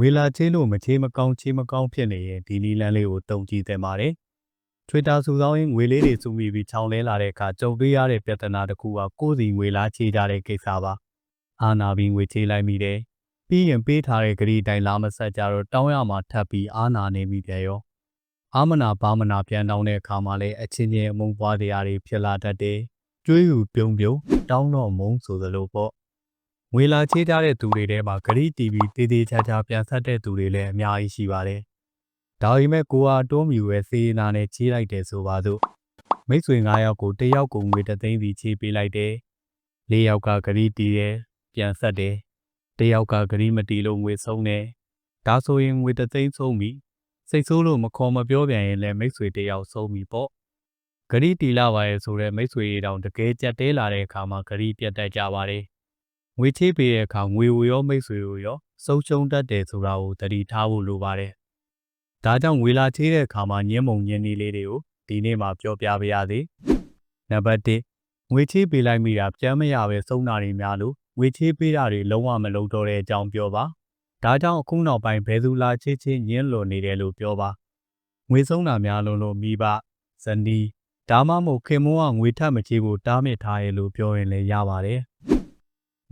ငွေလာချေးလို့မချေးမကောင်းချေးမကောင်းဖြစ်နေရင်ဒီနီလန်းလေးကိုတုံကြည့်သင့်ပါတယ်။ Twitter စုဆောင်းရင်ငွေလေးတွေစုမိပြီးချောင်းလဲလာတဲ့အခါကြုံတွေ့ရတဲ့ပြဿနာတစ်ခုကကိုယ်စီငွေလာချေးကြတဲ့ကိစ္စပါ။အာနာပြီးငွေချေးလိုက်မိတယ်။ပြီးရင်ပေးထားတဲ့ဂရီတိုင်းလာမဆက်ကြတော့တောင်းရမှာထပ်ပြီးအာနာနေမိပြန်ရော။အာမနာဘာမနာပြန်တောင်းတဲ့အခါမှာလည်းအချင်းချင်းအမုန်းပွားတရားတွေဖြစ်လာတတ်တယ်။ကျွေးယူပြုံးပြုံးတောင်းတော့မုန်းဆိုသလိုပေါ့။ ငွေလာချေးထားတဲ့သူတွေထဲမှာဂရီတီဗီတေးသေးချာချာပြန်ဆက်တဲ့သူတွေလည်းအများကြီးရှိပါတယ်။ဒါပေမဲ့ကိုဟာတွန်းမြူရဲ့စေနာနဲ့ချေးလိုက်တယ်ဆိုပါစို့မိတ်ဆွေ9ယောက်ကိုတစ်ယောက်ကိုငွေတစ်သိန်းစီချေးပေးလိုက်တယ်။၄ယောက်ကဂရီတီရဲ့ပြန်ဆက်တယ်။တစ်ယောက်ကဂရီမတီလို့ငွေဆုံးတယ်။ဒါဆိုရင်ငွေတစ်သိန်းဆုံးပြီ။စိတ်ဆိုးလို့မခေါ်မပြောပြန်ရင်လည်းမိတ်ဆွေတစ်ယောက်ဆုံးပြီပေါ့။ဂရီတီလာပါရဲ့ဆိုတဲ့မိတ်ဆွေတောင်တကယ်ကြက်တဲလာတဲ့အခါမှာဂရီပြတ်တတ်ကြပါတယ်။ ငွေချေးပေးတဲ့အခါငွေဝရောမိတ်ဆွေကိုရောဆုံးရှုံးတတ်တယ်ဆိုတာကိုသတိထားဖို့လိုပါတယ်။ဒါကြောင့်ငွေလာချေးတဲ့အခါမှာညင်းမုံညင်းနေလေးတွေကိုဒီနေ့မှပြောပြပါရစေ။နံပါတ်1ငွေချေးပေးလိုက်မိတာပြန်မရပဲစုံနာတွေများလို့ငွေချေးပေးတာတွေလုံးဝမလုပ်တော့တဲ့အကြောင်းပြောပါ။ဒါကြောင့်အခုနောက်ပိုင်းဘယ်သူလာချေးချေးညင်းလွန်နေတယ်လို့ပြောပါ။ငွေဆုံးတာများလုံးလို့မိဘဇနီးဒါမှမဟုတ်ခင်မွန်းကငွေထပ်မချေးဖို့တားမြစ်ထားရလို့ပြောရင်လည်းရပါတယ်။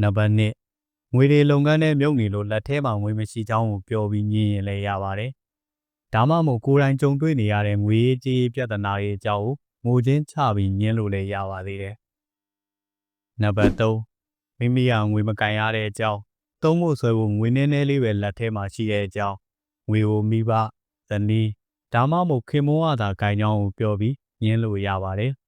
နံပါတ်2ငွေတွေလုပ်ငန်းနဲ့မြုပ်နေလို့လက်ထဲမှာငွေမရှိချောင်းကိုပြောပြီးညင်းရင်လည်းရပါတယ်။ဒါမှမဟုတ်ကိုယ်တိုင်ကြုံတွေ့နေရတဲ့ငွေကြေးပြဿနာတွေအကြောင်းကိုငိုချင်းချပြီးညင်းလို့လည်းရပါသေးတယ်။နံပါတ်3မိမိကငွေမကန်ရတဲ့အကြောင်းသုံးဖို့ဆွဲဖို့ငွေနည်းနည်းလေးပဲလက်ထဲမှာရှိတဲ့အကြောင်းငွေကိုမိဘဇနီးဒါမှမဟုတ်ခင်မွန်းကသာဂိုင်ကြောင်းကိုပြောပြီးညင်းလို့ရပါတယ်။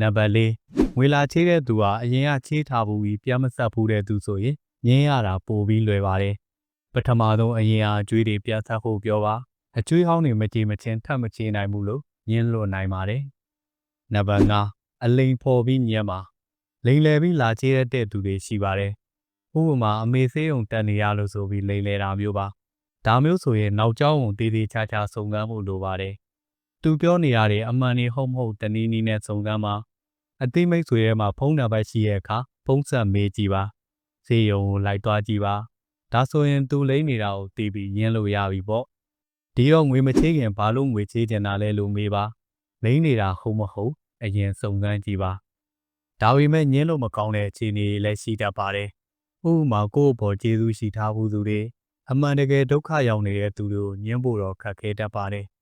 နံပါတ်4ငွေလာချေးတဲ့သူဟာအရင်ကချေးထားဘူးပြီးပြန်မဆက်ဘူးတဲ့သူဆိုရင်ညင်းရတာပိုပြီးလွယ်ပါတယ်။ပထမဆုံးအရင်ကအကျွေးတွေပြန်ဆက်ဖို့ပြောပါအကျွေးဟောင်းတွေမကြည်မချင်းထပ်မချေးနိုင်ဘူးလို့ညင်းလို့နိုင်ပါတယ်။နံပါတ်5အလိန်ဖော်ပြီးညင်းပါလိန်လယ်ပြီးလာချေးရတဲ့သူတွေရှိပါတယ်။ဥပမာအမေဆေးုံတက်နေရလို့ဆိုပြီးလိန်လယ်တာမျိုးပါ။ဒါမျိုးဆိုရင်နောက်ကျောင်းကိုတည်တည်ချာချာစုံစမ်းဖို့လိုပါတယ်။ သူပြောနေရတဲ့အမှန်နေဟုတ်မဟုတ်တနည်းနည်းနဲ့စုံစမ်းပါ။အသိမိတ်ဆွေထဲမှာဖုန်းနံပါတ်ရှိတဲ့အခါဖုန်းဆက်မေးကြည့်ပါ။ဈေးရုံကိုလိုက်သွားကြည့်ပါ။ဒါဆိုရင်သူလိမ့်နေတာကိုသိပြီးညင်းလို့ရပြီပေါ့။ဒီတော့ငွေမချေးခင်ဘာလို့ငွေချေးတင်တာလဲလို့မေးပါ။လိမ့်နေတာဟုတ်မဟုတ်အရင်စုံစမ်းကြည့်ပါ။ဒါပေမဲ့ညင်းလို့မကောင်းတဲ့အခြေအနေတွေလည်းရှိတတ်ပါတယ်။ဥပမာကိုယ့်အပေါ်ကျေးဇူးရှိထားမှုသူတွေအမှန်တကယ်ဒုက္ခရောက်နေတဲ့သူတွေကိုညင်းဖို့တော့ခက်ခဲတတ်ပါတယ်။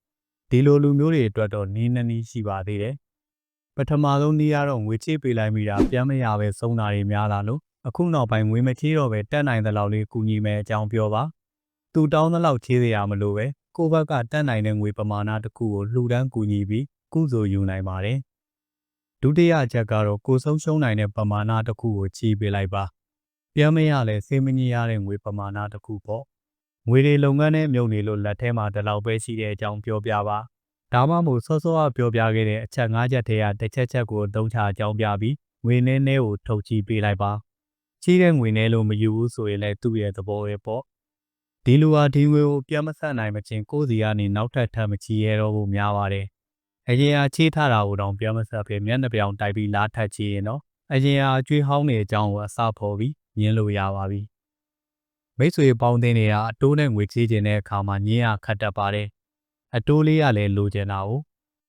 ဒီလိုလူမျိုးတွေအတွက်တော့နီးနှနီးရှိပါသေးတယ်။ပထမဆုံးနီးရတော့ငွေချေးပေးလိုက်မိတာပြန်မရပဲဆုံးတာတွေများလာလို့အခုနောက်ပိုင်းငွေမချေးတော့ပဲတက်နိုင်တဲ့လောက်လေးကူညီမယ်အကြောင်းပြောပါ။သူတောင်းတဲ့လောက်ချေးစရာမလိုပဲကိုယ့်ဘက်ကတက်နိုင်တဲ့ငွေပမာဏတစ်ခုကိုလှူဒန်းကူညီပြီးကုသိုလ်ယူနိုင်ပါတယ်။ဒုတိယအချက်ကတော့ကိုဆုံးရှုံးနိုင်တဲ့ပမာဏတစ်ခုကိုချီးပေးလိုက်ပါ။ပြန်မရလဲစေးမငြိရတဲ့ငွေပမာဏတစ်ခုပေါ့။ ငွေတွေလုပ်ငန်းနဲ့မြုပ်နေလို့လက်ထဲမှာဒီလောက်ပဲရှိတဲ့အကြောင်းပြောပြပါ။ဒါမှမဟုတ်စောစောကပြောပြခဲ့တဲ့အချက်၅ချက်တည်းကတစ်ချက်ချက်ကိုသုံးချအကြောင်းပြပြီးငွေနည်းနည်းကိုထုတ်ချီးပေးလိုက်ပါ။ချီးတဲ့ငွေနည်းလို့မယူဘူးဆိုရင်လည်းသူ့ရဲ့သဘောပဲပေါ့။ဒီလူဟာဒီငွေကိုပြန်မဆက်နိုင်မချင်းကိုယ်စီကနေနောက်ထပ်ထပ်မချီရတော့ဘူးများပါတယ်။အရင်ကချေးထားတာကိုတော့ပြန်မဆက်ပဲမျက်နှာပြောင်တိုက်ပြီးလားထပ်ချီရင်တော့အရင်ကအကျွေးဟောင်းနေအကြောင်းကိုအစဖော်ပြီးညင်းလို့ရပါပြီ။ မိတ်ဆွေပေါင်းတင်တွေကအတိုးနဲ့ငွေချေးခြင်းတဲ့အခါမှာညင်းရခတ်တတ်ပါတယ်။အတိုးလေးကလည်းလိုချင်တာကို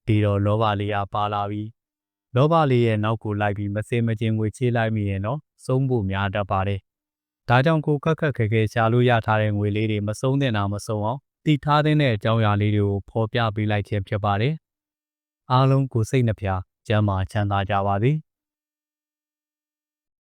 ဒီတော့လောဘလေးကပါလာပြီ။လောဘလေးရဲ့နောက်ကိုလိုက်ပြီးမစင်မကျင်ငွေချေးလိုက်မိရင်တော့ဆုံးဖို့များတတ်ပါတယ်။ဒါကြောင့်ကိုခက်ခက်ခဲခဲရှာလို့ရထားတဲ့ငွေလေးတွေမဆုံးတဲ့နာမဆုံးအောင်တည်ထားတဲ့အကြောင်းအရာလေးတွေကိုဖော်ပြပေးလိုက်ခြင်းဖြစ်ပါတယ်။အားလုံးကိုစိတ်နှပြကျမ်းမာချမ်းသာကြပါစေ။